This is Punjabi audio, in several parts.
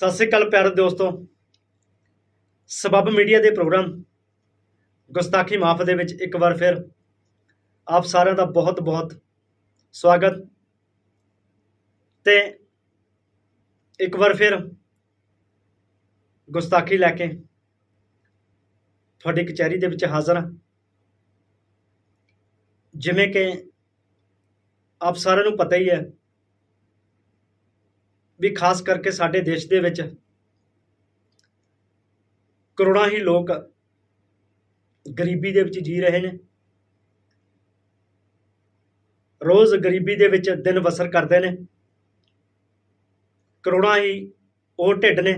ਸਤਿ ਸ੍ਰੀ ਅਕਾਲ ਪਿਆਰੇ ਦੋਸਤੋ। ਸਬਬ ਮੀਡੀਆ ਦੇ ਪ੍ਰੋਗਰਾਮ ਗੁਸਤਾਖੀ ਮਾਫ ਦੇ ਵਿੱਚ ਇੱਕ ਵਾਰ ਫਿਰ ਆਪ ਸਾਰਿਆਂ ਦਾ ਬਹੁਤ ਬਹੁਤ ਸਵਾਗਤ। ਤੇ ਇੱਕ ਵਾਰ ਫਿਰ ਗੁਸਤਾਖੀ ਲੈ ਕੇ ਤੁਹਾਡੀ ਕਚਹਿਰੀ ਦੇ ਵਿੱਚ ਹਾਜ਼ਰ ਹਾਂ। ਜਿਵੇਂ ਕਿ ਆਪ ਸਾਰਿਆਂ ਨੂੰ ਪਤਾ ਹੀ ਹੈ ਵੀ ਖਾਸ ਕਰਕੇ ਸਾਡੇ ਦੇਸ਼ ਦੇ ਵਿੱਚ ਕਰੋੜਾਂ ਹੀ ਲੋਕ ਗਰੀਬੀ ਦੇ ਵਿੱਚ ਜੀ ਰਹੇ ਨੇ। ਰੋਜ਼ ਗਰੀਬੀ ਦੇ ਵਿੱਚ ਦਿਨ ਬਸਰ ਕਰਦੇ ਨੇ। ਕਰੋੜਾਂ ਹੀ ਉਹ ਢਿੱਡ ਨੇ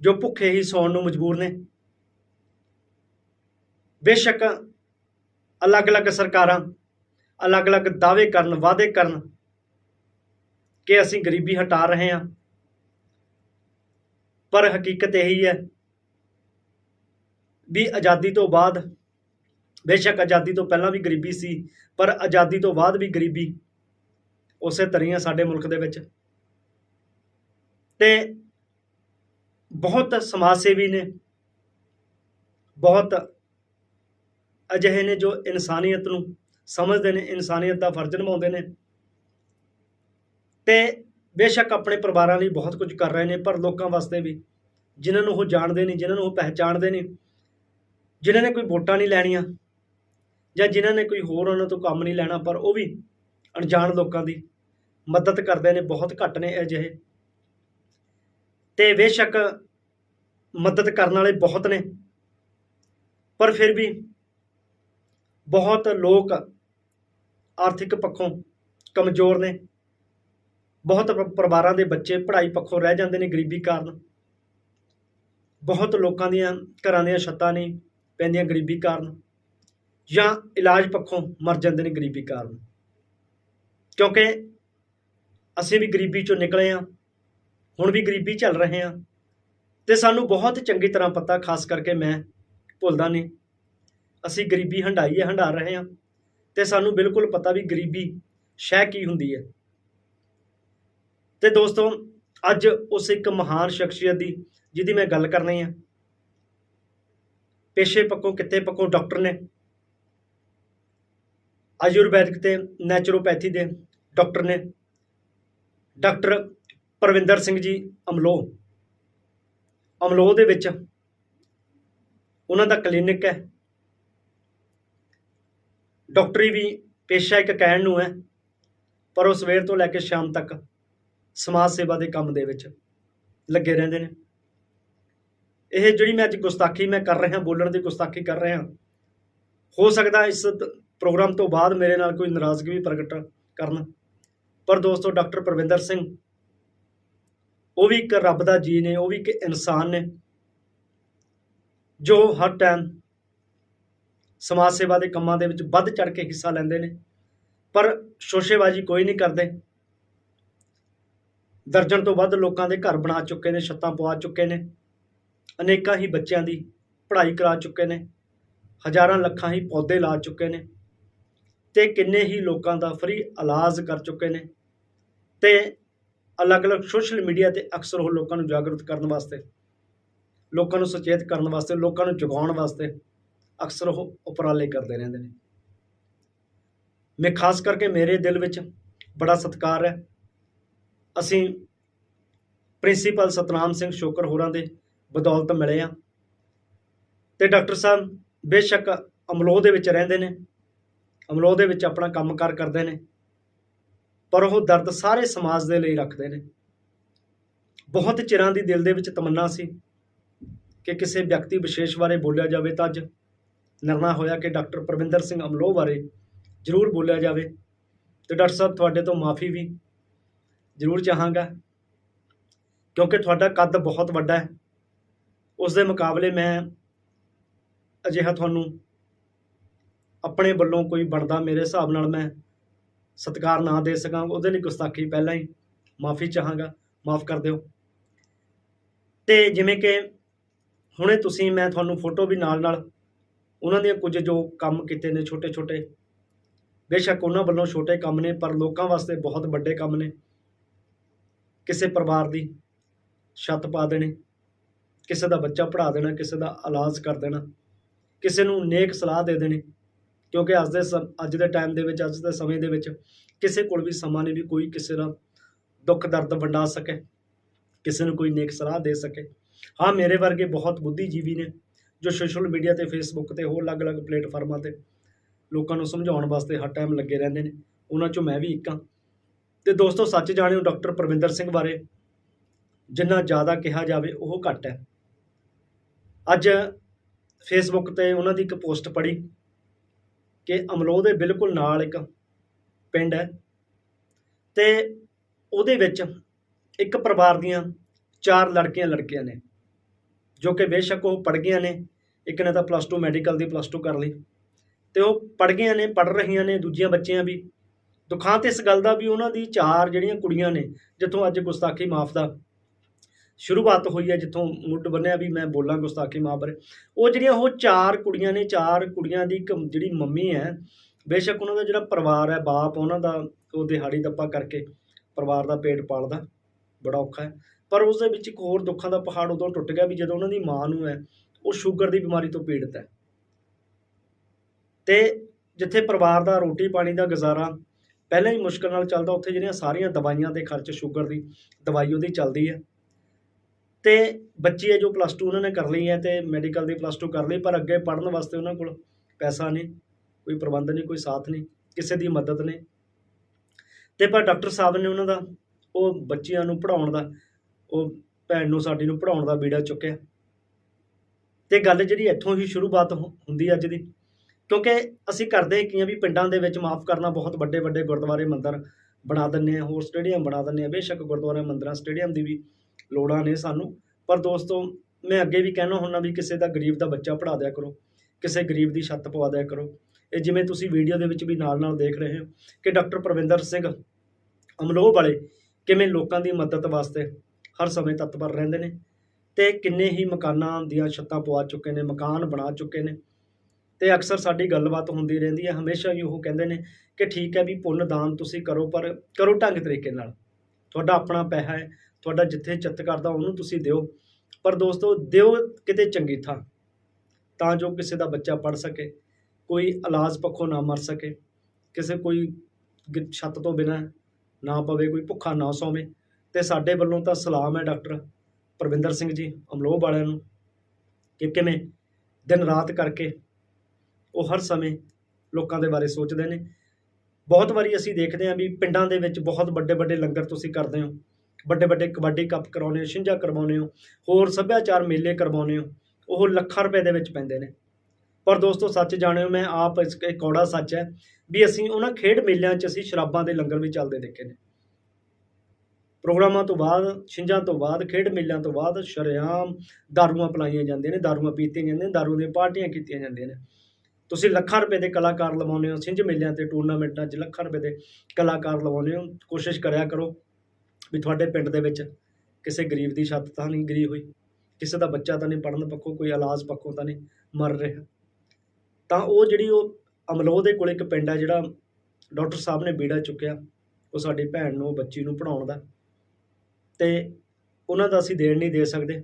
ਜੋ ਭੁੱਖੇ ਹੀ ਸੌਣ ਨੂੰ ਮਜਬੂਰ ਨੇ। ਬੇਸ਼ੱਕ ਅਲੱਗ-ਅਲੱਗ ਸਰਕਾਰਾਂ ਅਲੱਗ-ਅਲੱਗ ਦਾਅਵੇ ਕਰਨ, ਵਾਅਦੇ ਕਰਨ ਕਿ ਅਸੀਂ ਗਰੀਬੀ ਹਟਾ ਰਹੇ ਹਾਂ। ਪਰ ਹਕੀਕਤ ਇਹੀ ਹੈ ਵੀ ਆਜ਼ਾਦੀ ਤੋਂ ਬਾਅਦ, ਬੇਸ਼ੱਕ ਆਜ਼ਾਦੀ ਤੋਂ ਪਹਿਲਾਂ ਵੀ ਗਰੀਬੀ ਸੀ, ਪਰ ਆਜ਼ਾਦੀ ਤੋਂ ਬਾਅਦ ਵੀ ਗਰੀਬੀ ਉਸੇ ਤਰ੍ਹਾਂ ਸਾਡੇ ਮੁਲਕ ਦੇ ਵਿੱਚ। ਤੇ ਬਹੁਤ ਸਮਾਜ ਸੇਵੀ ਨੇ, ਬਹੁਤ ਅਜਿਹੇ ਨੇ ਜੋ ਇਨਸਾਨੀਅਤ ਨੂੰ ਸਮਝਦੇ ਨੇ, ਇਨਸਾਨੀਅਤ ਦਾ ਫਰਜ਼ ਨਿਭਾਉਂਦੇ ਨੇ। ਤੇ ਬੇਸ਼ੱਕ ਆਪਣੇ ਪਰਿਵਾਰਾਂ ਲਈ ਬਹੁਤ ਕੁਝ ਕਰ ਰਹੇ ਨੇ, ਪਰ ਲੋਕਾਂ ਵਾਸਤੇ ਵੀ। ਜਿਨ੍ਹਾਂ ਨੂੰ ਉਹ ਜਾਣਦੇ ਨਹੀਂ, ਜਿਨ੍ਹਾਂ ਨੂੰ ਉਹ ਪਹਿਚਾਣਦੇ ਨਹੀਂ, ਜਿਨ੍ਹਾਂ ਨੇ ਕੋਈ ਵੋਟਾਂ ਨਹੀਂ ਲੈਣੀਆਂ, ਜਾਂ ਜਿਨ੍ਹਾਂ ਨੇ ਕੋਈ ਹੋਰ ਉਹਨਾਂ ਤੋਂ ਕੰਮ ਨਹੀਂ ਲੈਣਾ, ਪਰ ਉਹ ਵੀ ਅਣਜਾਣ ਲੋਕਾਂ ਦੀ ਮਦਦ ਕਰਦੇ ਨੇ, ਬਹੁਤ ਘੱਟ ਨੇ ਅਜਿਹੇ। ਤੇ ਬੇਸ਼ੱਕ ਮਦਦ ਕਰਨ ਵਾਲੇ ਬਹੁਤ ਨੇ, ਪਰ ਫਿਰ ਵੀ ਬਹੁਤ ਲੋਕ ਆਰਥਿਕ ਪੱਖੋਂ ਕਮਜ਼ੋਰ ਨੇ। ਬਹੁਤ ਪਰਿਵਾਰਾਂ ਦੇ ਬੱਚੇ ਪੜ੍ਹਾਈ ਪੱਖੋਂ ਰਹਿ ਜਾਂਦੇ ਨੇ ਗਰੀਬੀ ਕਾਰਨ। ਬਹੁਤ ਲੋਕਾਂ ਦੀਆਂ ਘਰਾਂ ਦੀਆਂ ਛੱਤਾਂ ਨਹੀਂ ਪੈਂਦੀਆਂ ਗਰੀਬੀ ਕਾਰਨ ਜਾਂ ਇਲਾਜ ਪੱਖੋਂ ਮਰ ਜਾਂਦੇ ਨੇ ਗਰੀਬੀ ਕਾਰਨ। ਕਿਉਂਕਿ ਅਸੀਂ ਵੀ ਗਰੀਬੀ ਚੋਂ ਨਿਕਲੇ ਹਾਂ ਹੁਣ ਵੀ ਗਰੀਬੀ ਚੱਲ ਰਹੇ ਹਾਂ ਤੇ ਸਾਨੂੰ ਬਹੁਤ ਚੰਗੀ ਤਰ੍ਹਾਂ ਪਤਾ, ਖਾਸ ਕਰਕੇ ਮੈਂ ਭੁੱਲਦਾ ਨਹੀਂ। ਅਸੀਂ ਗਰੀਬੀ ਹੰਡਾਈ ਹੈ ਹੰਡਾ ਰਹੇ ਹਾਂ ਤੇ ਸਾਨੂੰ ਬਿਲਕੁਲ ਪਤਾ ਵੀ ਗਰੀਬੀ ਸ਼ੈ ਕੀ ਹੁੰਦੀ ਹੈ। ਤੇ ਦੋਸਤੋ, ਅੱਜ ਉਸ ਇੱਕ ਮਹਾਨ ਸ਼ਖਸੀਅਤ ਦੀ, ਜਿਹਦੀ ਮੈਂ ਗੱਲ ਕਰਨੀ ਹੈ ਪੇਸ਼ੇ ਪੱਖੋਂ ਕਿੱਤੇ ਪੱਖੋਂ ਡਾਕਟਰ ਨੇ। ਆਯੁਰਵੈਦਿਕ ਤੇ ਨੈਚੁਰੋਪੈਥੀ ਦੇ ਡਾਕਟਰ ਨੇ। ਡਾਕਟਰ ਪਰਵਿੰਦਰ ਸਿੰਘ ਜੀ ਅਮਲੋ ਅਮਲੋ ਦੇ ਵਿੱਚ ਉਹਨਾਂ ਦਾ ਕਲੀਨਿਕ ਹੈ। ਡਾਕਟਰੀ ਵੀ ਪੇਸ਼ਾ ਇੱਕ ਕਹਿਣ ਨੂੰ ਹੈ, ਪਰ ਉਹ ਸਵੇਰ ਤੋਂ ਲੈ ਕੇ ਸ਼ਾਮ ਤੱਕ ਸਮਾਜ ਸੇਵਾ ਦੇ ਕੰਮ ਦੇ ਵਿੱਚ ਲੱਗੇ ਰਹਿੰਦੇ ਨੇ। ਇਹ ਜਿਹੜੀ ਮੈਂ ਅੱਜ ਗੁਸਤਾਖੀ ਮੈਂ ਕਰ ਰਿਹਾ, ਬੋਲਣ ਦੀ ਗੁਸਤਾਖੀ ਕਰ ਰਿਹਾ, ਹੋ ਸਕਦਾ ਇਸ ਪ੍ਰੋਗਰਾਮ ਤੋਂ ਬਾਅਦ ਮੇਰੇ ਨਾਲ ਕੋਈ ਨਾਰਾਜ਼ਗੀ ਵੀ ਪ੍ਰਗਟ ਕਰਨ। ਪਰ ਦੋਸਤੋ, ਡਾਕਟਰ ਪ੍ਰਵਿੰਦਰ ਸਿੰਘ, ਉਹ ਵੀ ਇੱਕ ਰੱਬ ਦਾ ਜੀ ਨੇ, ਉਹ ਵੀ ਇੱਕ ਇਨਸਾਨ ਨੇ, ਜੋ ਹਰ ਟਾਈਮ ਸਮਾਜ ਸੇਵਾ ਦੇ ਕੰਮਾਂ ਦੇ ਵਿੱਚ ਵੱਧ ਚੜ ਕੇ ਹਿੱਸਾ ਲੈਂਦੇ ਨੇ। ਪਰ ਸ਼ੋਸ਼ੇਬਾਜ਼ੀ ਕੋਈ ਨਹੀਂ ਕਰਦੇ। ਦਰਜਨ ਤੋਂ ਵੱਧ ਲੋਕਾਂ ਦੇ ਘਰ ਬਣਾ ਚੁੱਕੇ ਨੇ, ਛੱਤਾਂ ਪਵਾ ਚੁੱਕੇ ਨੇ, ਅਨੇਕਾਂ ਹੀ ਬੱਚਿਆਂ ਦੀ ਪੜ੍ਹਾਈ ਕਰਾ ਚੁੱਕੇ ਨੇ, ਹਜ਼ਾਰਾਂ ਲੱਖਾਂ ਹੀ ਪੌਦੇ ਲਾ ਚੁੱਕੇ ਨੇ ਤੇ ਕਿੰਨੇ ਹੀ ਲੋਕਾਂ ਦਾ ਫ੍ਰੀ ਇਲਾਜ ਕਰ ਚੁੱਕੇ ਨੇ ਤੇ ਅਲੱਗ-ਅਲੱਗ ਸੋਸ਼ਲ ਮੀਡੀਆ ਤੇ ਅਕਸਰ ਉਹ ਲੋਕਾਂ ਨੂੰ ਜਾਗਰੂਕ ਕਰਨ ਵਾਸਤੇ, ਲੋਕਾਂ ਨੂੰ ਸੁਚੇਤ ਕਰਨ ਵਾਸਤੇ, ਲੋਕਾਂ ਨੂੰ ਜਗਾਉਣ ਵਾਸਤੇ ਅਕਸਰ ਉਹ ਉਪਰਾਲੇ ਕਰਦੇ ਰਹਿੰਦੇ ਨੇ। ਮੈਂ ਖਾਸ ਕਰਕੇ ਮੇਰੇ ਦਿਲ ਵਿੱਚ ਬੜਾ ਸਤਿਕਾਰ ਹੈ। ਅਸੀਂ ਪ੍ਰਿੰਸੀਪਲ ਸਤਨਾਮ ਸਿੰਘ ਸ਼ੋਕਰ ਹੋਰਾਂ ਦੇ ਬਦੌਲਤ ਮਿਲੇ ਆ ਤੇ ਡਾਕਟਰ ਸਾਹਿਬ ਬੇਸ਼ੱਕ ਅਮਲੋਹ ਦੇ ਵਿੱਚ ਰਹਿੰਦੇ ਨੇ, ਅਮਲੋਹ ਦੇ ਵਿੱਚ ਆਪਣਾ ਕੰਮਕਾਰ ਕਰਦੇ ਨੇ, ਪਰ ਉਹ ਦਰਦ ਸਾਰੇ ਸਮਾਜ ਦੇ ਲਈ ਰੱਖਦੇ ਨੇ। ਬਹੁਤ ਚਿਰਾਂ ਦੀ ਦਿਲ ਦੇ ਵਿੱਚ ਤਮੰਨਾ ਸੀ ਕਿ ਕਿਸੇ ਵਿਅਕਤੀ ਵਿਸ਼ੇਸ਼ ਬਾਰੇ ਬੋਲਿਆ ਜਾਵੇ ਤਾਂ ਅੱਜ ਨਿਰਣਾ ਹੋਇਆ ਕਿ ਡਾਕਟਰ ਪ੍ਰਵਿੰਦਰ ਸਿੰਘ ਅਮਲੋਹ ਬਾਰੇ ਜ਼ਰੂਰ ਬੋਲਿਆ ਜਾਵੇ। ਤੇ ਡਾਕਟਰ ਸਾਹਿਬ, ਤੁਹਾਡੇ ਤੋਂ ਮਾਫੀ ਵੀ ਜ਼ਰੂਰ ਚਾਹਾਂਗਾ, ਕਿਉਂਕਿ ਤੁਹਾਡਾ ਕੱਦ ਬਹੁਤ ਵੱਡਾ ਹੈ। ਉਸ ਦੇ ਮੁਕਾਬਲੇ ਮੈਂ ਅਜਿਹਾ ਤੁਹਾਨੂੰ ਆਪਣੇ ਵੱਲੋਂ ਕੋਈ ਬਣਦਾ ਮੇਰੇ ਹਿਸਾਬ ਨਾਲ ਮੈਂ ਸਤਿਕਾਰ ਨਾ ਦੇ ਸਕਾਂ। ਉਹਦੇ ਲਈ ਗੁਸਤਾਖੀ ਪਹਿਲਾਂ ਹੀ ਮਾਫੀ ਚਾਹਾਂਗਾ, ਮਾਫ ਕਰ ਦਿਓ। ਤੇ ਜਿਵੇਂ ਕਿ ਹੁਣੇ ਤੁਸੀਂ ਮੈਂ ਤੁਹਾਨੂੰ ਫੋਟੋ ਵੀ ਨਾਲ ਨਾਲ ਉਹਨਾਂ ਦੀਆਂ ਕੁਝ ਜੋ ਕੰਮ ਕੀਤੇ ਨੇ ਛੋਟੇ ਛੋਟੇ ਬੇਸ਼ੱਕ ਉਹਨਾਂ ਵੱਲੋਂ ਛੋਟੇ ਕੰਮ ਨੇ, ਪਰ ਲੋਕਾਂ ਵਾਸਤੇ ਬਹੁਤ ਵੱਡੇ ਕੰਮ ਨੇ। ਕਿਸੇ ਪਰਿਵਾਰ ਦੀ ਛੱਤ ਪਾ ਦੇਣੀ, ਕਿਸੇ ਦਾ ਬੱਚਾ ਪੜ੍ਹਾ ਦੇਣਾ, ਕਿਸੇ ਦਾ ਇਲਾਜ ਕਰ ਦੇਣਾ, ਕਿਸੇ ਨੂੰ ਨੇਕ ਸਲਾਹ ਦੇ ਦੇਣੀ, ਕਿਉਂਕਿ ਅੱਜ ਦੇ ਸਮ- ਅੱਜ ਦੇ ਟਾਈਮ ਦੇ ਵਿੱਚ, ਅੱਜ ਦੇ ਸਮੇਂ ਦੇ ਵਿੱਚ ਕਿਸੇ ਕੋਲ ਵੀ ਸਮਾਂ ਨਹੀਂ ਵੀ ਕੋਈ ਕਿਸੇ ਦਾ ਦੁੱਖ ਦਰਦ ਵੰਡਾ ਸਕੇ, ਕਿਸੇ ਨੂੰ ਕੋਈ ਨੇਕ ਸਲਾਹ ਦੇ ਸਕੇ। ਹਾਂ, ਮੇਰੇ ਵਰਗੇ ਬਹੁਤ ਬੁੱਧੀਜੀਵੀ ਨੇ ਜੋ ਸੋਸ਼ਲ ਮੀਡੀਆ ਤੇ ਫੇਸਬੁੱਕ ਤੇ ਹੋਰ ਅਲੱਗ-ਅਲੱਗ ਪਲੇਟਫਾਰਮਾਂ ਤੇ ਲੋਕਾਂ ਨੂੰ ਸਮਝਾਉਣ ਵਾਸਤੇ ਹਰ ਟਾਈਮ ਲੱਗੇ ਰਹਿੰਦੇ ਨੇ। ਉਹਨਾਂ ਚੋਂ ਮੈਂ ਵੀ ਇੱਕ ਹਾਂ। ਤੇ ਦੋਸਤੋ, ਸੱਚ ਜਾਣਿਓ ਡਾਕਟਰ ਪ੍ਰਵਿੰਦਰ ਸਿੰਘ ਬਾਰੇ ਜਿੰਨਾ ਜ਼ਿਆਦਾ ਕਿਹਾ ਜਾਵੇ, ਉਹ ਘੱਟ ਹੈ। ਅੱਜ ਫੇਸਬੁੱਕ ਤੇ ਉਹਨਾਂ ਦੀ ਇੱਕ ਪੋਸਟ ਪੜ੍ਹੀ ਕਿ ਅਮਲੋਹ ਦੇ ਬਿਲਕੁਲ ਨਾਲ ਇੱਕ ਪਿੰਡ ਹੈ ਤੇ ਉਹਦੇ ਵਿੱਚ ਇੱਕ ਪਰਿਵਾਰ ਦੀਆਂ ਚਾਰ ਲੜਕੀਆਂ ਲੜਕੀਆਂ ਨੇ, ਜੋ ਕਿ ਬੇਸ਼ੱਕ ਉਹ ਪੜ੍ਹ ਗਈਆਂ ਨੇ, ਇੱਕ ਨੇ ਤਾਂ ਪਲੱਸ 2 ਮੈਡੀਕਲ ਦੀ ਪਲੱਸ 2 ਕਰ ਲਈ ਤੇ ਉਹ ਪੜ੍ਹ ਗਈਆਂ ਨੇ, ਪੜ੍ਹ ਰਹੀਆਂ ਨੇ, ਦੂਜੀਆਂ ਬੱਚੀਆਂ ਵੀ ਦੁਖਾਂਤ ਇਸ ਗੱਲ ਦਾ ਵੀ ਉਹਨਾਂ ਦੀ ਚਾਰ ਜਿਹੜੀਆਂ ਕੁੜੀਆਂ ਨੇ, ਜਿੱਥੋਂ ਅੱਜ ਗੁਸਤਾਖੀ ਮਾਫ ਦਾ ਸ਼ੁਰੂਆਤ ਹੋਈ ਹੈ, ਜਿੱਥੋਂ ਮੁੱਢ ਬੰਨਿਆ ਵੀ ਮੈਂ ਬੋਲਾਂ ਗੁਸਤਾਖੀ ਮਾਫ ਬਾਰੇ। ਉਹ ਜਿਹੜੀਆਂ ਉਹ ਚਾਰ ਕੁੜੀਆਂ ਨੇ, ਚਾਰ ਕੁੜੀਆਂ ਦੀ ਇੱਕ ਜਿਹੜੀ ਮੰਮੀ ਹੈ, ਬੇਸ਼ੱਕ ਉਹਨਾਂ ਦਾ ਜਿਹੜਾ ਪਰਿਵਾਰ ਹੈ, ਬਾਪ ਉਹਨਾਂ ਦਾ, ਉਹ ਦਿਹਾੜੀ ਦੱਪਾ ਕਰਕੇ ਪਰਿਵਾਰ ਦਾ ਪੇਟ ਪਾਲਦਾ, ਬੜਾ ਔਖਾ ਹੈ। ਪਰ ਉਸ ਦੇ ਵਿੱਚ ਇੱਕ ਹੋਰ ਦੁੱਖਾਂ ਦਾ ਪਹਾੜ ਉਦੋਂ ਟੁੱਟ ਗਿਆ ਵੀ ਜਦੋਂ ਉਹਨਾਂ ਦੀ ਮਾਂ ਨੂੰ ਹੈ, ਉਹ ਸ਼ੂਗਰ ਦੀ ਬਿਮਾਰੀ ਤੋਂ ਪੀੜਤ ਹੈ। ਤੇ ਜਿੱਥੇ ਪਰਿਵਾਰ ਦਾ ਰੋਟੀ ਪਾਣੀ ਦਾ ਗੁਜ਼ਾਰਾ ਪਹਿਲਾਂ ਹੀ ਮੁਸ਼ਕਲ ਨਾਲ ਚੱਲਦਾ, ਉੱਥੇ ਜਿਹੜੀਆਂ ਸਾਰੀਆਂ ਦਵਾਈਆਂ ਦੇ ਖਰਚ, ਸ਼ੂਗਰ ਦੀ ਦਵਾਈ ਉਹਦੀ ਚੱਲਦੀ ਹੈ। ਤੇ ਬੱਚੀ ਹੈ ਜੋ ਪਲੱਸ 2 ਉਹਨਾਂ ਨੇ ਕਰ ਲਈ ਹੈ ਤੇ ਮੈਡੀਕਲ ਦੀ ਪਲੱਸ 2 ਕਰ ਲਈ, ਪਰ ਅੱਗੇ ਪੜ੍ਹਨ ਵਾਸਤੇ ਉਹਨਾਂ ਕੋਲ ਪੈਸਾ ਨਹੀਂ, ਕੋਈ ਪ੍ਰਬੰਧ ਨਹੀਂ, ਕੋਈ ਸਾਥ ਨਹੀਂ, ਕਿਸੇ ਦੀ ਮਦਦ ਨਹੀਂ। ਤੇ ਪਰ ਡਾਕਟਰ ਸਾਹਿਬ ਨੇ ਉਹਨਾਂ ਦਾ, ਉਹ ਬੱਚਿਆਂ ਨੂੰ ਪੜਾਉਣ ਦਾ, ਉਹ ਭੈਣ ਨੂੰ, ਸਾਡੀ ਨੂੰ ਪੜਾਉਣ ਦਾ ਬੀੜਾ ਚੁੱਕਿਆ। ਤੇ ਗੱਲ ਜਿਹੜੀ ਇੱਥੋਂ ਹੀ ਸ਼ੁਰੂਆਤ ਹੁ- ਹੁੰਦੀ ਅੱਜ ਦੀ। ਕਿਉਂਕਿ ਅਸੀਂ ਕਰਦੇ ਕੀ ਆ ਵੀ ਪਿੰਡਾਂ ਦੇ ਵਿੱਚ ਮਾਫ ਕਰਨਾ ਬਹੁਤ ਵੱਡੇ ਵੱਡੇ ਗੁਰਦੁਆਰੇ ਮੰਦਰ ਬਣਾ ਦਿੰਨੇ ਆ ਹੋਰ ਸਟੇਡੀਅਮ ਬਣਾ ਦਿੰਨੇ ਆ ਬੇਸ਼ੱਕ ਗੁਰਦੁਆਰੇ ਮੰਦਰਾਂ ਸਟੇਡੀਅਮ ਦੀ ਵੀ ਲੋੜਾਂ ਨੇ ਸਾਨੂੰ। ਪਰ ਦੋਸਤੋ, ਮੈਂ ਅੱਗੇ ਵੀ ਕਹਿਣਾ ਹੁੰਦਾ ਵੀ ਕਿਸੇ ਦਾ ਗਰੀਬ ਦਾ ਬੱਚਾ ਪੜ੍ਹਾ ਦਿਆ ਕਰੋ, ਕਿਸੇ ਗਰੀਬ ਦੀ ਛੱਤ ਪਵਾ ਦਿਆ ਕਰੋ। ਇਹ ਜਿਵੇਂ ਤੁਸੀਂ ਵੀਡੀਓ ਦੇ ਵਿੱਚ ਵੀ ਨਾਲ ਨਾਲ ਦੇਖ ਰਹੇ ਹੋ ਕਿ ਡਾਕਟਰ ਪ੍ਰਵਿੰਦਰ ਸਿੰਘ ਅਮਲੋਹ ਵਾਲੇ ਕਿਵੇਂ ਲੋਕਾਂ ਦੀ ਮਦਦ ਵਾਸਤੇ ਹਰ ਸਮੇਂ ਤਤਪਰ ਰਹਿੰਦੇ ਨੇ ਤੇ ਕਿੰਨੇ ਹੀ ਮਕਾਨਾਂ ਦੀਆਂ ਛੱਤਾਂ ਪਵਾ ਚੁੱਕੇ ਨੇ, ਮਕਾਨ ਬਣਾ ਚੁੱਕੇ ਨੇ। ਤੇ ਅਕਸਰ ਸਾਡੀ ਗੱਲਬਾਤ ਹੁੰਦੀ ਰਹਿੰਦੀ ਹੈ। ਹਮੇਸ਼ਾ ਹੀ ਉਹ ਕਹਿੰਦੇ ਨੇ ਕਿ ਠੀਕ ਹੈ ਵੀ ਪੁੰਨ ਦਾਨ ਤੁਸੀਂ ਕਰੋ, ਪਰ ਕਰੋ ਢੰਗ ਤਰੀਕੇ ਨਾਲ। ਤੁਹਾਡਾ ਆਪਣਾ ਪੈਸਾ ਹੈ, ਤੁਹਾਡਾ ਜਿੱਥੇ ਚਿੱਤ ਕਰਦਾ ਉਹਨੂੰ ਤੁਸੀਂ ਦਿਓ। ਪਰ ਦੋਸਤੋ, ਦਿਓ ਕਿਤੇ ਚੰਗੀ ਥਾਂ, ਤਾਂ ਜੋ ਕਿਸੇ ਦਾ ਬੱਚਾ ਪੜ ਸਕੇ, ਕੋਈ ਇਲਾਜ ਪੱਖੋਂ ਨਾ ਮਰ ਸਕੇ, ਕਿਸੇ ਕੋਈ ਛੱਤ ਤੋਂ ਬਿਨਾਂ ਨਾ ਪਵੇ, ਕੋਈ ਭੁੱਖਾ ਨਾ ਸੌਵੇ। ਤੇ ਸਾਡੇ ਵੱਲੋਂ ਤਾਂ ਸਲਾਮ ਹੈ ਡਾਕਟਰ ਪ੍ਰਵਿੰਦਰ ਸਿੰਘ ਜੀ, ਅਮਲੋਹ ਵਾਲਿਆਂ ਨੂੰ ਕਿ ਕਿਵੇਂ ਦਿਨ ਰਾਤ ਕਰਕੇ ਉਹ ਹਰ ਸਮੇਂ ਲੋਕਾਂ ਦੇ ਬਾਰੇ ਸੋਚਦੇ ਨੇ। ਬਹੁਤ ਵਾਰੀ ਅਸੀਂ ਦੇਖਦੇ ਹਾਂ ਵੀ ਪਿੰਡਾਂ ਦੇ ਵਿੱਚ ਬਹੁਤ ਵੱਡੇ ਵੱਡੇ ਲੰਗਰ ਤੁਸੀਂ ਕਰਦੇ ਹੋ, ਵੱਡੇ ਵੱਡੇ ਕਬੱਡੀ ਕੱਪ ਕਰਾਉਂਦੇ ਹੋ, ਛਿੰਝਾਂ ਕਰਵਾਉਂਦੇ ਹੋ, ਹੋਰ ਸੱਭਿਆਚਾਰ ਮੇਲੇ ਕਰਵਾਉਂਦੇ ਹੋ, ਉਹ ਲੱਖਾਂ ਰੁਪਏ ਦੇ ਵਿੱਚ ਪੈਂਦੇ ਨੇ। ਪਰ ਦੋਸਤੋ ਸੱਚ ਜਾਣਿਓ, ਮੈਂ ਆਪ ਇਸ ਇਹ ਕੌੜਾ ਸੱਚ ਹੈ ਵੀ ਅਸੀਂ ਉਹਨਾਂ ਖੇਡ ਮੇਲਿਆਂ 'ਚ ਅਸੀਂ ਸ਼ਰਾਬਾਂ ਦੇ ਲੰਗਰ ਵੀ ਚੱਲਦੇ ਦੇਖੇ ਨੇ। ਪ੍ਰੋਗਰਾਮਾਂ ਤੋਂ ਬਾਅਦ, ਛਿੰਝਾਂ ਤੋਂ ਬਾਅਦ, ਖੇਡ ਮੇਲਿਆਂ ਤੋਂ ਬਾਅਦ ਸ਼ਰੇਆਮ ਦਾਰੂਆਂ ਪਲਾਈਆਂ ਜਾਂਦੀਆਂ ਨੇ, ਦਾਰੂਆਂ ਪੀਤੀਆਂ ਜਾਂਦੀਆਂ ਨੇ, ਦਾਰੂ ਦੀਆਂ ਪਾਰਟੀਆਂ ਕੀਤੀਆਂ ਜਾਂਦੀਆਂ ਨੇ। ਤੁਸੀਂ ਲੱਖਾਂ ਰੁਪਏ ਦੇ ਕਲਾਕਾਰ ਲਵਾਉਂਦੇ ਹੋ, ਸਿੰਝ ਮੇਲਿਆਂ ਤੇ ਟੂਰਨਾਮੈਂਟਾਂ 'ਚ ਲੱਖਾਂ ਰੁਪਏ ਦੇ ਕਲਾਕਾਰ ਲਵਾਉਂਦੇ ਹੋ, ਕੋਸ਼ਿਸ਼ ਕਰਿਆ ਕਰੋ ਵੀ ਤੁਹਾਡੇ ਪਿੰਡ ਦੇ ਵਿੱਚ ਕਿਸੇ ਗਰੀਬ ਦੀ ਛੱਤ ਤਾਂ ਨਹੀਂ ਗਰੀ ਹੋਈ, ਕਿਸੇ ਦਾ ਬੱਚਾ ਤਾਂ ਨਹੀਂ ਪੜਨ ਪੱਖੋਂ, ਕੋਈ ਇਲਾਜ ਪੱਖੋਂ ਤਾਂ ਨਹੀਂ ਮਰ ਰਿਹਾ। ਤਾਂ ਉਹ ਜਿਹੜੀ ਉਹ ਅਮਲੋਹ ਦੇ ਕੋਲ ਇੱਕ ਪਿੰਡ ਹੈ ਜਿਹੜਾ ਡਾਕਟਰ ਸਾਹਿਬ ਨੇ ਬੀੜਾ ਚੁੱਕਿਆ, ਉਹ ਸਾਡੀ ਭੈਣ ਨੂੰ, ਬੱਚੀ ਨੂੰ ਪੜਾਉਣ ਦਾ। ਤੇ ਉਹਨਾਂ ਦਾ ਅਸੀਂ ਦੇਣ ਨਹੀਂ ਦੇ ਸਕਦੇ।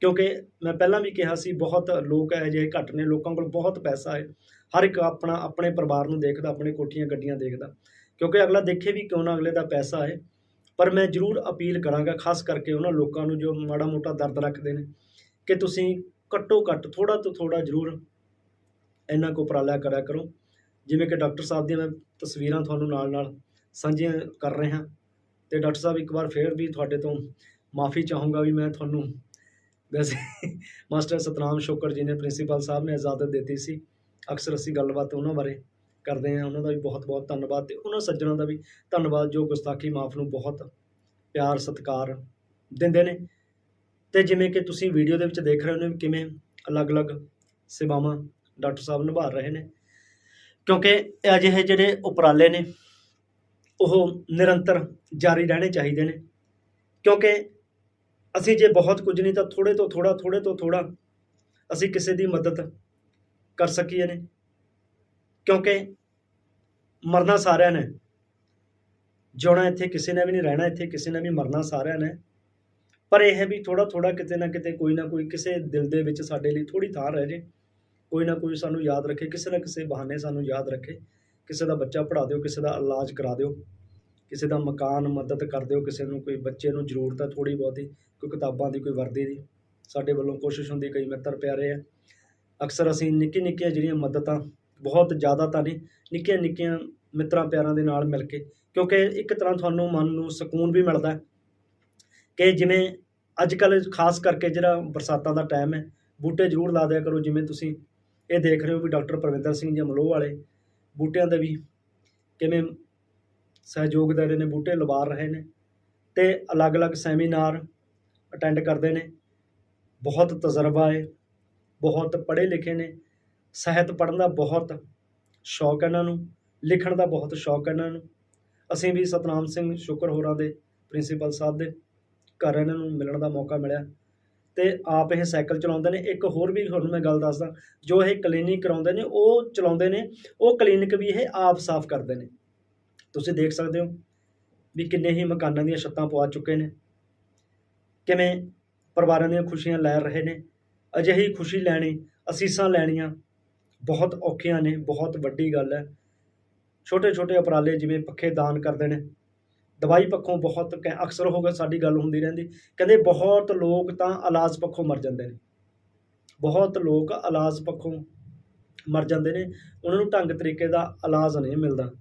ਕਿਉਂਕਿ ਮੈਂ ਪਹਿਲਾਂ ਵੀ ਕਿਹਾ ਸੀ, ਬਹੁਤ ਲੋਕ ਇਹੋ ਜਿਹੇ ਘੱਟ ਨੇ, ਲੋਕਾਂ ਕੋਲ ਬਹੁਤ ਪੈਸਾ ਹੈ। ਹਰ ਇੱਕ ਆਪਣਾ, ਆਪਣੇ ਪਰਿਵਾਰ ਨੂੰ ਦੇਖਦਾ, ਆਪਣੇ ਕੋਠੀਆਂ ਗੱਡੀਆਂ ਦੇਖਦਾ। ਕਿਉਂਕਿ ਅਗਲਾ ਦੇਖੇ ਵੀ ਕਿਉਂ ਨਾ ਅਗਲੇ ਦਾ ਪੈਸਾ ਹੈ। ਪਰ ਮੈਂ ਜ਼ਰੂਰ ਅਪੀਲ ਕਰਾਂਗਾ, ਖਾਸ ਕਰਕੇ ਉਹਨਾਂ ਲੋਕਾਂ ਨੂੰ ਜੋ ਮਾੜਾ ਮੋਟਾ ਦਰਦ ਰੱਖਦੇ ਨੇ, ਕਿ ਤੁਸੀਂ ਘੱਟੋ ਘੱਟ ਥੋੜਾ ਤੋਂ ਥੋੜਾ ਜ਼ਰੂਰ ਇੰਨਾ ਕੁ ਉਪਰਾਲਾ ਕਰਿਆ ਕਰੋ। ਜਿਵੇਂ ਕਿ ਡਾਕਟਰ ਸਾਹਿਬ ਦੀਆਂ ਮੈਂ ਤਸਵੀਰਾਂ ਤੁਹਾਨੂੰ ਨਾਲ ਨਾਲ ਸਾਂਝੀਆਂ ਕਰ ਰਿਹਾ। ਤੇ ਡਾਕਟਰ ਸਾਹਿਬ ਇੱਕ ਵਾਰ ਫੇਰ ਵੀ ਤੁਹਾਡੇ ਤੋਂ ਮਾਫੀ ਚਾਹੂੰਗਾ ਵੀ ਮੈਂ ਤੁਹਾਨੂੰ ਵੈਸੇ ਮਾਸਟਰ ਸਤਨਾਮ ਸ਼ੋਕਰ ਜੀ ਨੇ ਪ੍ਰਿੰਸੀਪਲ ਸਾਹਿਬ ਨੇ ਇਜਾਜ਼ਤ ਦਿੱਤੀ ਸੀ। ਅਕਸਰ ਅਸੀਂ ਗੱਲਬਾਤ ਉਹਨਾਂ ਬਾਰੇ ਕਰਦੇ ਹਾਂ। ਉਹਨਾਂ ਦਾ ਵੀ ਬਹੁਤ ਬਹੁਤ ਧੰਨਵਾਦ ਤੇ ਉਹਨਾਂ ਸੱਜਣਾਂ ਦਾ ਵੀ ਧੰਨਵਾਦ ਜੋ ਗੁਸਤਾਖੀ ਮਾਫ ਨੂੰ ਬਹੁਤ ਪਿਆਰ, ਸਤਿਕਾਰ ਦਿੰਦੇ ਨੇ। ਤੇ ਜਿਵੇਂ ਕਿ ਤੁਸੀਂ ਵੀਡੀਓ ਦੇ ਵਿੱਚ ਦੇਖ ਰਹੇ ਹੋ ਕਿਵੇਂ ਅਲੱਗ-ਅਲੱਗ ਸੇਵਾਵਾਂ ਡਾਕਟਰ ਸਾਹਿਬ ਨਿਭਾ ਰਹੇ ਨੇ। ਕਿਉਂਕਿ ਅਜਿਹੇ ਜਿਹੜੇ ਉਪਰਾਲੇ ਨੇ, ਉਹ ਨਿਰੰਤਰ ਜਾਰੀ ਰਹਿਣੇ ਚਾਹੀਦੇ ਨੇ। ਕਿਉਂਕਿ ਅਸੀਂ ਜੇ ਬਹੁਤ ਕੁਝ ਨਹੀਂ ਤਾਂ ਥੋੜੇ ਤੋਂ ਥੋੜਾ ਥੋੜੇ ਤੋਂ ਥੋੜਾ ਅਸੀਂ ਕਿਸੇ ਦੀ ਮਦਦ ਕਰ ਸਕੀਏ ਨੇ। ਕਿਉਂਕਿ ਮਰਨਾ ਸਾਰਿਆਂ ਨੇ, ਜਿਉਣਾ ਇੱਥੇ ਕਿਸੇ ਨੇ ਵੀ ਨਹੀਂ ਰਹਿਣਾ, ਇੱਥੇ ਕਿਸੇ ਨੇ ਵੀ ਮਰਨਾ ਸਾਰਿਆਂ ਨੇ। ਪਰ ਇਹ ਹੈ ਵੀ ਥੋੜਾ ਥੋੜਾ ਕਿਤੇ ਨਾ ਕਿਤੇ ਕੋਈ ਨਾ ਕੋਈ ਕਿਸੇ ਦਿਲ ਦੇ ਵਿੱਚ ਸਾਡੇ ਲਈ ਥੋੜੀ ਥਾਂ ਰਹਿ ਜੇ। ਕੋਈ ਨਾ ਕੋਈ ਸਾਨੂੰ ਯਾਦ ਰੱਖੇ, ਕਿਸੇ ਨਾ ਕਿਸੇ ਬਹਾਨੇ ਸਾਨੂੰ ਯਾਦ ਰੱਖੇ। ਕਿਸੇ ਦਾ ਬੱਚਾ ਪੜ੍ਹਾ ਦਿਓ, ਕਿਸੇ ਦਾ ਇਲਾਜ ਕਰਾ ਦਿਓ। ਕਿਸੇ ਦਾ ਮਕਾਨ, ਮਦਦ ਕਰ ਦਿਓ ਕਿਸੇ ਨੂੰ ਕੋਈ ਬੱਚੇ ਨੂੰ ਜ਼ਰੂਰਤ ਹੈ ਥੋੜ੍ਹੀ ਬਹੁਤੀ, ਕੋਈ ਕਿਤਾਬਾਂ ਦੀ, ਕੋਈ ਵਰਦੀ ਦੀ, ਸਾਡੇ ਵੱਲੋਂ ਕੋਸ਼ਿਸ਼ ਹੁੰਦੀ ਕਈ ਮਿੱਤਰ ਪਿਆਰੇ ਆ। ਅਕਸਰ ਅਸੀਂ ਨਿੱਕੀ ਨਿੱਕੀਆਂ ਜਿਹੜੀਆਂ ਮਦਦਾਂ, ਬਹੁਤ ਜ਼ਿਆਦਾ ਤਾਂ ਨਹੀਂ, ਨਿੱਕੀਆਂ ਨਿੱਕੀਆਂ ਮਿੱਤਰਾਂ ਪਿਆਰਾਂ ਦੇ ਨਾਲ ਮਿਲ ਕੇ, ਕਿਉਂਕਿ ਇੱਕ ਤਰ੍ਹਾਂ ਤੁਹਾਨੂੰ ਮਨ ਨੂੰ ਸਕੂਨ ਵੀ ਮਿਲਦਾ ਕਿ ਜਿਵੇਂ ਅੱਜ ਕੱਲ੍ਹ ਖਾਸ ਕਰਕੇ ਜਿਹੜਾ ਬਰਸਾਤਾਂ ਦਾ ਟਾਈਮ ਹੈ, ਬੂਟੇ ਜ਼ਰੂਰ ਲਾ ਦਿਆ ਕਰੋ, ਜਿਵੇਂ ਤੁਸੀਂ ਇਹ ਦੇਖ ਰਹੇ ਹੋ ਵੀ ਡਾਕਟਰ ਪ੍ਰਵਿੰਦਰ ਸਿੰਘ ਜੀ ਮਲੋਹ ਵਾਲੇ, ਬੂਟਿਆਂ ਦੇ ਵੀ ਕਿਵੇਂ ਸਹਿਯੋਗ ਦੇ ਰਹੇ ਨੇ, ਬੂਟੇ ਲਵਾ ਰਹੇ ਨੇ ਤੇ ਅਲੱਗ-ਅਲੱਗ ਸੈਮੀਨਾਰ ਅਟੈਂਡ ਕਰਦੇ ਨੇ। ਬਹੁਤ ਤਜਰਬਾ ਹੈ, ਬਹੁਤ ਪੜ੍ਹੇ ਲਿਖੇ ਨੇ। ਸਾਹਿਤ ਪੜ੍ਹਨ ਦਾ ਬਹੁਤ ਸ਼ੌਕ ਇਹਨਾਂ ਨੂੰ, ਲਿਖਣ ਦਾ ਬਹੁਤ ਸ਼ੌਕ ਇਹਨਾਂ ਨੂੰ। ਅਸੀਂ ਵੀ ਸਤਨਾਮ ਸਿੰਘ ਸ਼ੁਕਰ ਹੋਰਾਂ ਦੇ ਪ੍ਰਿੰਸੀਪਲ ਸਾਹਿਬ ਦੇ ਘਰ ਇਹਨਾਂ ਨੂੰ ਮਿਲਣ ਦਾ ਮੌਕਾ ਮਿਲਿਆ ਤੇ ਆਪ ਇਹ ਸਾਈਕਲ ਚਲਾਉਂਦੇ ਨੇ। ਇੱਕ ਹੋਰ ਵੀ ਤੁਹਾਨੂੰ ਮੈਂ ਗੱਲ ਦੱਸਦਾ, ਜੋ ਇਹ ਕਲੀਨਿਕ ਕਰਾਉਂਦੇ ਨੇ, ਉਹ ਚਲਾਉਂਦੇ ਨੇ, ਉਹ ਕਲੀਨਿਕ ਵੀ ਇਹ ਆਪ ਸਾਫ਼ ਕਰਦੇ ਨੇ। ਤੁਸੀਂ ਦੇਖ ਸਕਦੇ ਹੋ ਵੀ ਕਿੰਨੇ ਹੀ ਮਕਾਨਾਂ ਦੀਆਂ ਛੱਤਾਂ ਪਵਾ ਚੁੱਕੇ ਨੇ। ਕਿਵੇਂ ਪਰਿਵਾਰਾਂ ਦੀਆਂ ਖੁਸ਼ੀਆਂ ਲੈ ਰਹੇ ਨੇ। ਅਜਿਹੀ ਖੁਸ਼ੀ ਲੈਣੀ, ਅਸੀਸਾਂ ਲੈਣੀਆਂ ਬਹੁਤ ਔਖੀਆਂ ਨੇ, ਬਹੁਤ ਵੱਡੀ ਗੱਲ ਹੈ। ਛੋਟੇ ਛੋਟੇ ਉਪਰਾਲੇ ਜਿਵੇਂ ਪੱਖੇ ਦਾਨ ਕਰਦੇ ਨੇ। ਦਵਾਈ ਪੱਖੋਂ ਬਹੁਤ ਕਹਿ- ਅਕਸਰ ਹੋ ਗਿਆ ਸਾਡੀ ਗੱਲ ਹੁੰਦੀ ਰਹਿੰਦੀ। ਕਹਿੰਦੇ ਬਹੁਤ ਲੋਕ ਤਾਂ ਇਲਾਜ ਪੱਖੋਂ ਮਰ ਜਾਂਦੇ ਨੇ। ਬਹੁਤ ਲੋਕ ਇਲਾਜ ਪੱਖੋਂ ਮਰ ਜਾਂਦੇ ਨੇ। ਉਹਨਾਂ ਨੂੰ ਢੰਗ ਤਰੀਕੇ ਦਾ ਇਲਾਜ ਨਹੀਂ ਮਿਲਦਾ।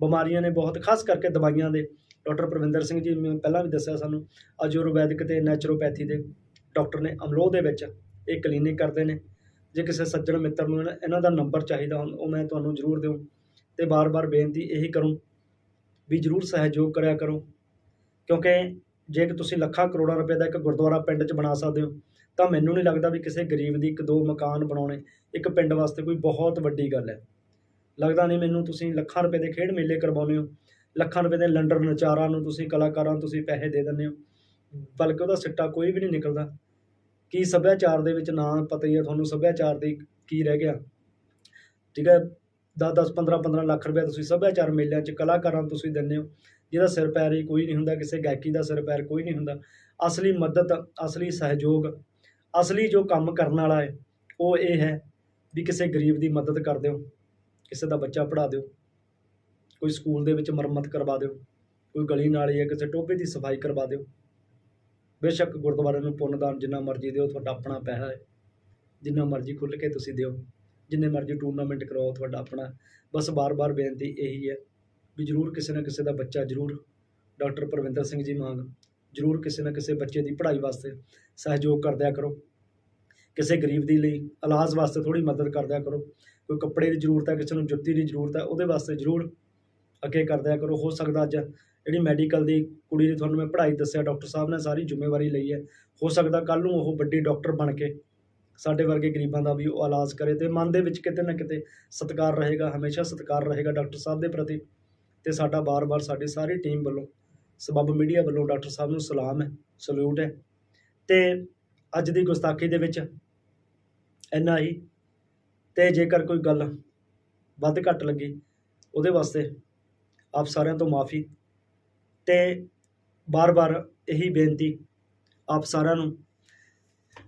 ਬਿਮਾਰੀਆਂ ਨੇ ਬਹੁਤ, ਖਾਸ ਕਰਕੇ ਦਵਾਈਆਂ ਦੇ। ਡਾਕਟਰ ਪ੍ਰਵਿੰਦਰ ਸਿੰਘ ਜੀ ਮੈਂ ਪਹਿਲਾਂ ਵੀ ਦੱਸਿਆ ਸਾਨੂੰ, ਆਯੁਰਵੈਦਿਕ ਤੇ ਨੈਚੁਰੋਪੈਥੀ ਦੇ ਡਾਕਟਰ ਨੇ ਅਮਲੋਹ ਦੇ ਵਿੱਚ ਇਹ ਕਲੀਨਿਕ ਕਰਦੇ ਨੇ। ਜੇ ਕਿਸੇ ਸੱਜਣ ਮਿੱਤਰ ਨੂੰ ਇਹਨਾਂ- ਦਾ ਨੰਬਰ ਚਾਹੀਦਾ ਹੁੰਦਾ, ਉਹ ਮੈਂ ਤੁਹਾਨੂੰ ਜ਼ਰੂਰ ਦਿਉ ਤੇ ਬਾਰ-ਬਾਰ ਬੇਨਤੀ ਇਹੀ ਕਰੂੰ ਵੀ ਜ਼ਰੂਰ ਸਹਿਯੋਗ ਕਰਿਆ ਕਰੋ। ਕਿਉਂਕਿ ਜੇ ਤੁਸੀਂ ਲੱਖਾਂ ਕਰੋੜਾਂ ਰੁਪਏ ਦਾ ਇੱਕ ਗੁਰਦੁਆਰਾ ਪਿੰਡ 'ਚ ਬਣਾ ਸਕਦੇ ਹੋ, ਤਾਂ ਮੈਨੂੰ ਨਹੀਂ ਲੱਗਦਾ ਵੀ ਕਿਸੇ ਗਰੀਬ ਦੀ ਇੱਕ ਦੋ ਮਕਾਨ ਬਣਾਉਣੇ ਇੱਕ ਪਿੰਡ ਵਾਸਤੇ ਕੋਈ ਬਹੁਤ ਵੱਡੀ ਗੱਲ ਹੈ। ਲੱਗਦਾ ਨਹੀਂ ਮੈਨੂੰ ਤੁਸੀਂ ਲੱਖਾਂ ਰੁਪਏ ਦੇ ਖੇਡ ਮੇਲੇ ਕਰਵਾਉਂਦੇ ਹੋ। ਲੱਖਾਂ ਰੁਪਏ ਦੇ ਲੰਡਰ ਨਚਾਰਾਂ ਨੂੰ ਤੁਸੀਂ ਕਲਾਕਾਰਾਂ ਨੂੰ ਤੁਸੀਂ ਪੈਸੇ ਦੇ ਦਿੰਦੇ ਹੋ। ਬਲਕਿ ਉਹਦਾ ਸਿੱਟਾ ਕੋਈ ਵੀ ਨਹੀਂ ਨਿਕਲਦਾ। ਕੀ ਸੱਭਿਆਚਾਰ ਦੇ ਵਿੱਚ ਨਾਂ ਪਤਾ ਹੀ ਹੈ ਤੁਹਾਨੂੰ ਸੱਭਿਆਚਾਰ ਦੀ ਕੀ ਰਹਿ ਗਿਆ। ਠੀਕ ਹੈ 10 10 15 15 ਲੱਖ ਰੁਪਏ ਤੁਸੀਂ ਸੱਭਿਆਚਾਰ ਮੇਲਿਆਂ 'ਚ ਕਲਾਕਾਰਾਂ ਨੂੰ ਤੁਸੀਂ ਦਿੰਦੇ ਹੋ। ਜਿਹਦਾ ਸਿਰ ਪੈਰ ਹੀ ਕੋਈ ਨਹੀਂ ਹੁੰਦਾ, ਕਿਸੇ ਗਾਇਕੀ ਦਾ ਸਿਰ ਪੈਰ ਕੋਈ ਨਹੀਂ ਹੁੰਦਾ। ਅਸਲੀ ਮਦਦ, ਅਸਲੀ ਸਹਿਯੋਗ, ਅਸਲੀ ਜੋ ਕੰਮ ਕਰਨ ਵਾਲਾ ਹੈ, ਉਹ ਇਹ ਹੈ ਵੀ ਕਿਸੇ ਗਰੀਬ ਦੀ ਮਦਦ ਕਰ ਦਿਓ ਕਿਸੇ ਦਾ ਬੱਚਾ ਪੜ੍ਹਾ ਦਿਓ। ਕੋਈ ਸਕੂਲ ਦੇ ਵਿੱਚ ਮੁਰੰਮਤ ਕਰਵਾ ਦਿਓ। ਕੋਈ ਗਲੀ ਨਾਲੀ ਹੈ ਕਿਸੇ ਟੋਭੇ ਦੀ ਸਫ਼ਾਈ ਕਰਵਾ ਦਿਓ। ਬੇਸ਼ੱਕ ਗੁਰਦੁਆਰੇ ਨੂੰ ਪੁੰਨਦਾਨ ਜਿੰਨਾ ਮਰਜ਼ੀ ਦਿਓ, ਤੁਹਾਡਾ ਆਪਣਾ ਪੈਸਾ ਹੈ। ਜਿੰਨਾ ਮਰਜ਼ੀ ਖੁੱਲ੍ਹ ਕੇ ਤੁਸੀਂ ਦਿਓ। ਜਿੰਨੇ ਮਰਜ਼ੀ ਟੂਰਨਾਮੈਂਟ ਕਰਾਓ, ਤੁਹਾਡਾ ਆਪਣਾ। ਬਸ ਬਾਰ-ਬਾਰ ਬੇਨਤੀ ਇਹੀ ਹੈ ਵੀ ਜ਼ਰੂਰ ਕਿਸੇ ਨਾ ਕਿਸੇ ਦਾ ਬੱਚਾ ਜ਼ਰੂਰ ਡਾਕਟਰ ਪ੍ਰਵਿੰਦਰ ਸਿੰਘ ਜੀ ਮੰਗ ਜ਼ਰੂਰ ਕਿਸੇ ਨਾ ਕਿਸੇ ਬੱਚੇ ਦੀ ਪੜ੍ਹਾਈ ਵਾਸਤੇ ਸਹਿਯੋਗ ਕਰਦਿਆ ਕਰੋ। ਕਿਸੇ ਗਰੀਬ ਦੀ ਲਈ ਇਲਾਜ ਵਾਸਤੇ ਥੋੜੀ ਮਦਦ ਕਰਦਿਆ ਕਰੋ। ਕੋਈ ਕੱਪੜੇ ਦੀ ਜ਼ਰੂਰਤ ਹੈ, ਕਿਸੇ ਨੂੰ ਜੁੱਤੀ ਦੀ ਜ਼ਰੂਰਤ ਹੈ, ਉਹਦੇ ਵਾਸਤੇ ਜ਼ਰੂਰ ਅੱਗੇ ਕਰਦਿਆ ਕਰੋ। ਹੋ ਸਕਦਾ ਅੱਜ ਜਿਹੜੀ ਮੈਡੀਕਲ ਦੀ ਕੁੜੀ ਦੀ ਤੁਹਾਨੂੰ ਮੈਂ ਪੜ੍ਹਾਈ ਦੱਸਿਆ, ਡਾਕਟਰ ਸਾਹਿਬ ਨੇ ਸਾਰੀ ਜ਼ਿੰਮੇਵਾਰੀ ਲਈ ਹੈ। ਹੋ ਸਕਦਾ ਕੱਲ ਨੂੰ ਉਹ ਵੱਡੀ ਡਾਕਟਰ ਬਣ ਕੇ ਸਾਡੇ ਵਰਗੇ ਗਰੀਬਾਂ ਦਾ ਵੀ ਉਹ ਇਲਾਜ ਕਰੇ ਤੇ ਮਨ ਦੇ ਵਿੱਚ ਕਿਤੇ ਨਾ ਕਿਤੇ ਸਤਿਕਾਰ ਰਹੇਗਾ, ਹਮੇਸ਼ਾ ਸਤਿਕਾਰ ਰਹੇਗਾ ਡਾਕਟਰ ਸਾਹਿਬ ਦੇ ਪ੍ਰਤੀ ਤੇ ਸਾਡਾ ਬਾਰ-ਬਾਰ ਸਾਡੀ ਸਾਰੀ ਟੀਮ ਵੱਲੋਂ, ਸਬੱਬ ਮੀਡੀਆ ਵੱਲੋਂ ਡਾਕਟਰ ਸਾਹਿਬ ਨੂੰ ਸਲਾਮ ਹੈ, ਸਲੂਟ ਹੈ ਤੇ ਅੱਜ ਦੀ ਗੁਸਤਾਖੀ ਦੇ ਵਿੱਚ ਇੰਨਾ ਹੀ। ਤੇ ਜੇਕਰ ਕੋਈ ਗੱਲ ਵੱਧ ਘੱਟ ਲੱਗੀ, ਉਹਦੇ ਵਾਸਤੇ ਆਪ ਸਾਰਿਆਂ ਤੋਂ ਮਾਫੀ ਤੇ ਬਾਰ-ਬਾਰ ਇਹੀ ਬੇਨਤੀ ਆਪ ਸਾਰਿਆਂ ਨੂੰ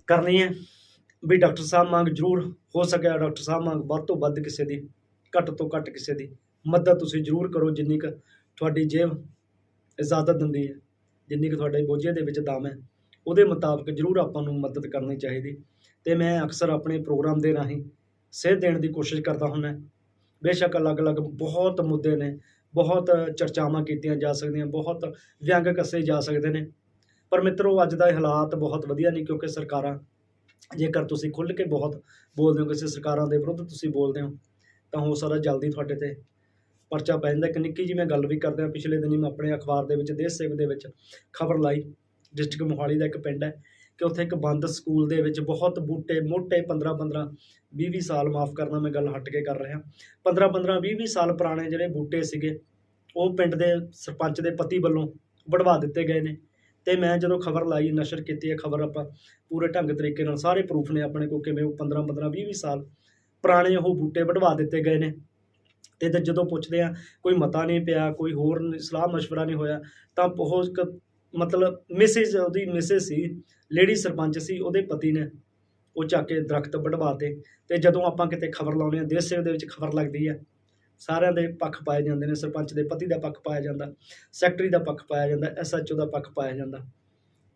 ਕਰਨੀ ਹੈ ਵੀ ਡਾਕਟਰ ਸਾਹਿਬ ਮੰਗ ਜ਼ਰੂਰ ਹੋ ਸਕਿਆ, ਡਾਕਟਰ ਸਾਹਿਬ ਮੰਗ ਵੱਧ ਤੋਂ ਵੱਧ ਕਿਸੇ ਦੀ, ਘੱਟ ਤੋਂ ਘੱਟ ਕਿਸੇ ਦੀ ਮਦਦ ਤੁਸੀਂ ਜ਼ਰੂਰ ਕਰੋ, ਜਿੰਨੀ ਕੁ ਤੁਹਾਡੀ ਜੇਬ ਇਜਾਜ਼ਤ ਦਿੰਦੀ ਹੈ, ਜਿੰਨੀ ਕੁ ਤੁਹਾਡੇ ਬੋਝੇ ਦੇ ਵਿੱਚ ਦਮ ਹੈ, ਉਹਦੇ ਮੁਤਾਬਕ ਜ਼ਰੂਰ ਆਪਾਂ ਨੂੰ ਮਦਦ ਕਰਨੀ ਚਾਹੀਦੀ ਤੇ ਮੈਂ ਅਕਸਰ ਆਪਣੇ ਪ੍ਰੋਗਰਾਮ ਦੇ ਰਾਹੀਂ ਸੇਧ ਦੇਣ ਦੀ ਕੋਸ਼ਿਸ਼ ਕਰਦਾ ਹੁੰਦਾ ਬੇਸ਼ੱਕ ਅਲੱਗ-ਅਲੱਗ ਬਹੁਤ ਮੁੱਦੇ ਨੇ, ਬਹੁਤ ਚਰਚਾਵਾਂ ਕੀਤੀਆਂ ਜਾ ਸਕਦੀਆਂ, ਬਹੁਤ ਵਿਅੰਗ ਕੱਸੇ ਜਾ ਸਕਦੇ ਨੇ। ਪਰ ਮਿੱਤਰੋ, ਅੱਜ ਦਾ ਹਾਲਾਤ ਬਹੁਤ ਵਧੀਆ ਨਹੀਂ ਕਿਉਂਕਿ ਸਰਕਾਰਾਂ, ਜੇਕਰ ਤੁਸੀਂ ਖੁੱਲ੍ਹ ਕੇ ਬਹੁਤ ਬੋਲਦੇ ਹੋ, ਕਿਸੇ ਸਰਕਾਰਾਂ ਦੇ ਵਿਰੁੱਧ ਤੁਸੀਂ ਬੋਲਦੇ ਹੋ, ਤਾਂ ਹੋ ਸਕਦਾ ਜਲਦੀ ਤੁਹਾਡੇ ਤੇ ਪਰਚਾ ਪੈ ਜਾਂਦਾ। ਇੱਕ ਨਿੱਕੀ ਜਿਹੀ ਮੈਂ ਗੱਲ ਵੀ ਕਰਦੇ ਹਾਂ ਪਿਛਲੇ ਦਿਨੀ ਮੈਂ ਆਪਣੇ ਅਖਬਾਰ ਦੇ ਵਿੱਚ, ਦੇਸ਼ ਸੇਵ ਦੇ ਵਿੱਚ ਖਬਰ ਲਾਈ। ਡਿਸਟ੍ਰਿਕਟ ਮੋਹਾਲੀ ਦਾ ਇੱਕ ਪਿੰਡ ਹੈ। ਕਿ ਉੱਥੇ ਇੱਕ ਬੰਦ ਸਕੂਲ ਦੇ ਵਿੱਚ ਬਹੁਤ ਬੂਟੇ, ਮੋਟੇ 15 15 20 20 ਸਾਲ ਮਾਫ ਕਰਨਾ ਮੈਂ ਗੱਲ ਹਟ ਕੇ ਕਰ ਰਿਹਾ। 15 15 20 20 ਸਾਲ ਪੁਰਾਣੇ ਜਿਹੜੇ ਬੂਟੇ ਸੀਗੇ, ਉਹ ਪਿੰਡ ਦੇ ਸਰਪੰਚ ਦੇ ਪਤੀ ਵੱਲੋਂ ਵਢਵਾ ਦਿੱਤੇ ਗਏ ਨੇ। ਤੇ ਮੈਂ ਜਦੋਂ ਖਬਰ ਲਾਈ, ਨਸ਼ਰ ਕੀਤੀ ਹੈ ਖਬਰ ਆਪਾਂ ਪੂਰੇ ਢੰਗ ਤਰੀਕੇ ਨਾਲ ਸਾਰੇ ਪ੍ਰੂਫ ਨੇ ਆਪਣੇ ਕੋਲ ਕਿਵੇਂ ਉਹ 15 15 20 20 ਸਾਲ ਪੁਰਾਣੇ ਉਹ ਬੂਟੇ ਵਢਵਾ ਦਿੱਤੇ ਗਏ ਨੇ। ਤੇ ਜਦੋਂ ਪੁੱਛਦੇ ਆ, ਕੋਈ ਮਤਾ ਨਹੀਂ ਪਿਆ, ਕੋਈ ਹੋਰ ਸਲਾਹ ਮਸ਼ਵਰਾ ਨਹੀਂ ਹੋਇਆ, ਤਾਂ ਉਹ ਮਤਲਬ ਮਿਸਿਸ ਉਹਦੀ ਮਿਸਿਸ ਸੀ ਲੇਡੀ ਸਰਪੰਚ ਸੀ, ਉਹਦੇ ਪਤੀ ਨੇ ਉਹ ਚੱਕ ਕੇ ਦਰਖਤ ਵਢਵਾਤੇ ਤੇ ਜਦੋਂ ਆਪਾਂ ਕਿਤੇ ਖਬਰ ਲਾਉਂਦੇ ਆ ਦੇਸ਼ ਸੇਵ ਦੇ ਵਿੱਚ ਖਬਰ ਲੱਗਦੀ ਆ ਸਾਰਿਆਂ ਦੇ ਪੱਖ ਪਾਏ ਜਾਂਦੇ ਨੇ, ਸਰਪੰਚ ਦੇ ਪਤੀ ਦਾ ਪੱਖ ਪਾਇਆ ਜਾਂਦਾ ਸੈਕਟਰੀ ਦਾ ਪੱਖ ਪਾਇਆ ਜਾਂਦਾ ਐਸਐਚਓ ਦਾ ਪੱਖ ਪਾਇਆ ਜਾਂਦਾ।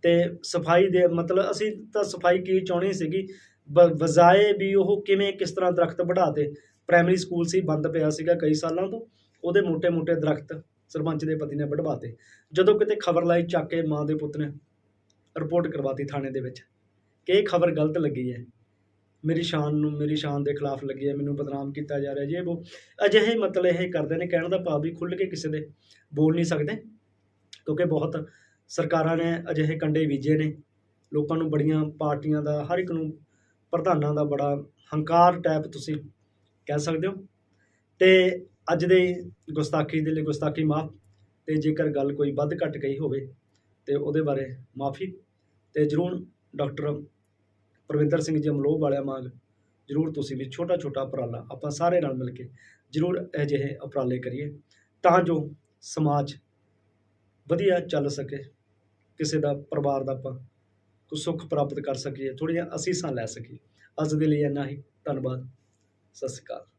ਤੇ ਸਫ਼ਾਈ ਦੇ ਮਤਲਬ ਅਸੀਂ ਤਾਂ ਸਫ਼ਾਈ ਕੀ ਚਾਹਣੀ ਸੀਗੀ ਵਜ਼ਾਏ ਵੀ ਉਹ ਕਿਵੇਂ ਕਿਸ ਤਰ੍ਹਾਂ ਦਰਖਤ ਦੇ ਪ੍ਰਾਇਮਰੀ ਸਕੂਲ ਸੀ, ਬੰਦ ਪਿਆ ਸੀਗਾ ਕਈ ਸਾਲਾਂ ਤੋਂ, ਉਹਦੇ ਮੋٹے-ਮੋٹے ਦਰਖਤ ਸਰਪੰਚ ਦੇ ਪਤੀ ਨੇ ਵਢਵਾਤੇ। ਜਦੋਂ ਕਿਤੇ ਖਬਰ ਲਾਈ ਚੱਕ ਕੇ ਮਾਂ ਦੇ ਪੁੱਤ ਨੇ ਰਿਪੋਰਟ ਕਰਵਾਤੀ ਥਾਣੇ ਦੇ ਵਿੱਚ ਕਿ ਇਹ ਖਬਰ ਗਲਤ ਲੱਗੀ ਹੈ। ਮੇਰੀ ਸ਼ਾਨ ਨੂੰ, ਮੇਰੀ ਸ਼ਾਨ ਦੇ ਖਿਲਾਫ ਲੱਗੀ ਹੈ, ਮੈਨੂੰ ਬਦਨਾਮ ਕੀਤਾ ਜਾ ਰਿਹਾ ਜੇ ਇਹ ਉਹ ਅਜਿਹੇ ਮਤਲਬ ਇਹ ਕਰਦੇ ਨੇ, ਕਹਿਣ ਦਾ ਭਾਵ ਵੀ ਖੁੱਲ੍ਹ ਕੇ ਕਿਸੇ ਦੇ ਬੋਲ ਨਹੀਂ ਸਕਦੇ ਕਿਉਂਕਿ ਬਹੁਤ ਸਰਕਾਰਾਂ ਨੇ ਅਜਿਹੇ ਕੰਡੇ ਬੀਜੇ ਨੇ। ਲੋਕਾਂ ਨੂੰ ਬੜੀਆਂ ਪਾਰਟੀਆਂ ਦਾ, ਹਰ ਇੱਕ ਨੂੰ ਪ੍ਰਧਾਨਾਂ ਦਾ ਬੜਾ ਹੰਕਾਰ ਟੈਪ ਤੁਸੀਂ ਕਹਿ ਸਕਦੇ ਹੋ। ਤੇ ਅੱਜ ਦੇ ਗੁਸਤਾਖੀ ਦੇ ਲਈ ਗੁਸਤਾਖੀ ਮਾਫ ਤੇ ਜੇਕਰ ਗੱਲ ਕੋਈ ਵੱਧ ਘੱਟ ਗਈ ਹੋਵੇ ਤੇ ਉਹਦੇ ਬਾਰੇ ਮਾਫੀ ਤੇ ਜਰੂਰ ਡਾਕਟਰ ਪ੍ਰਵਿੰਦਰ ਸਿੰਘ ਜੀ ਅਮਲੋਹ ਵਾਲਿਆਂ ਵਾਂਗ ਜਰੂਰ ਤੁਸੀਂ ਵੀ ਛੋਟਾ ਛੋਟਾ ਉਪਰਾਲਾ ਆਪਾਂ ਸਾਰੇ ਨਾਲ ਮਿਲ ਕੇ ਜਰੂਰ ਅਜਿਹੇ ਉਪਰਾਲੇ ਕਰੀਏ ਤਾਂ ਜੋ ਸਮਾਜ ਵਧੀਆ ਚੱਲ ਸਕੇ, ਕਿਸੇ ਦਾ ਪਰਿਵਾਰ ਦਾ ਆਪਾਂ ਕੁਝ ਸੁੱਖ ਪ੍ਰਾਪਤ ਕਰ ਸਕੀਏ, ਥੋੜ੍ਹੀਆਂ ਅਸੀਸਾਂ ਲੈ ਸਕੀਏ। ਅੱਜ ਦੇ ਲਈ ਇੰਨਾ ਹੀ, ਧੰਨਵਾਦ, ਸਤਿ ਸ਼੍ਰੀ ਅਕਾਲ।